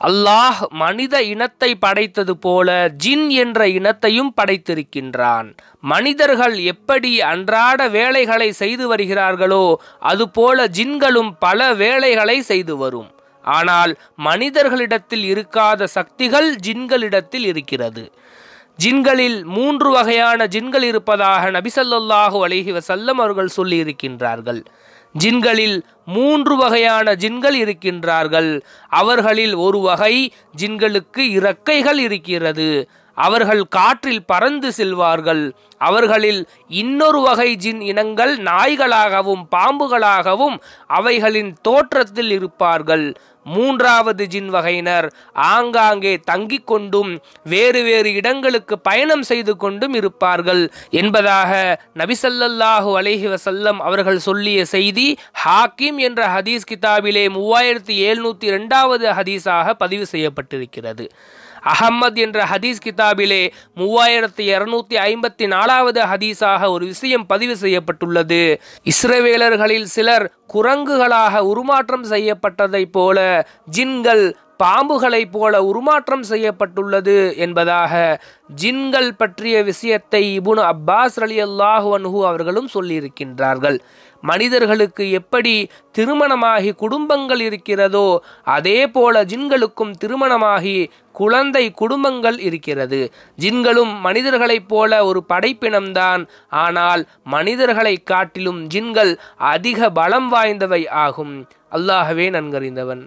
அல்லாஹ் மனித இனத்தை படைத்தது போல ஜின் என்ற இனத்தையும் படைத்திருக்கின்றான். மனிதர்கள் எப்படி அன்றாட வேலைகளை செய்து வருகிறார்களோ அதுபோல ஜின்களும் பல வேலைகளை செய்து வரும். ஆனால் மனிதர்களிடத்தில் இருக்காத சக்திகள் ஜின்களிடத்தில் இருக்கிறது. ஜின்களில் மூன்று வகையான ஜின்கள் இருப்பதாக நபிசல்லாஹு அலிஹி வசல்லம் அவர்கள் சொல்லியிருக்கின்றார்கள். ஜின்களில் மூன்று வகையான ஜின்கள் இருக்கின்றார்கள். அவர்களில் ஒரு வகை ஜின்களுக்கு இறக்கைகள் இருக்கிறது அவர்கள் காற்றில் பறந்து செல்வார்கள். அவர்களில் இன்னொரு வகை ஜின் இனங்கள் நாய்களாகவும் பாம்புகளாகவும் அவைகளின் தோற்றத்தில் இருப்பார்கள். மூன்றாவது ஜின் வகையினர் ஆங்காங்கே தங்கிக் கொண்டும் வேறு வேறு இடங்களுக்கு பயணம் செய்து கொண்டும் இருப்பார்கள். என்பதாக நபிசல்லாஹு அலைஹி வசல்லம் அவர்கள் சொல்லிய செய்தி ஹாக்கிம் என்ற ஹதீஸ் கிதாபிலே மூவாயிரத்தி எழுநூத்தி ரெண்டாவது ஹதீஸாக பதிவு செய்யப்பட்டிருக்கிறது. அகமது என்ற ஹதீஸ் கிதாபிலே மூவாயிரத்தி இருநூத்தி ஐம்பத்தி நாலாவது ஹதீஸாக ஒரு விஷயம் பதிவு செய்யப்பட்டுள்ளது. இஸ்ரவேலர்களில் சிலர் குரங்குகளாக உருமாற்றம் செய்யப்பட்டதைப் போல ஜின்கள் பாம்புகளைப் போல உருமாற்றம் செய்யப்பட்டுள்ளது என்பதாக ஜின்கள் பற்றிய விஷயத்தை இபுனு அப்பாஸ் அலி அல்லாஹு அன்ஹு அவர்களும் சொல்லியிருக்கின்றார்கள். மனிதர்களுக்கு எப்படி திருமணமாகி குடும்பங்கள் இருக்கிறதோ அதே போல ஜின்களுக்கும் திருமணமாகி குழந்தை குடும்பங்கள் இருக்கிறது. ஜின்களும் மனிதர்களைப் போல ஒரு படைப்பினம்தான் ஆனால் மனிதர்களை காட்டிலும் ஜின்கள் அதிக பலம் வாய்ந்தவை ஆகும். அல்லாஹவே நன்கறிந்தவன்.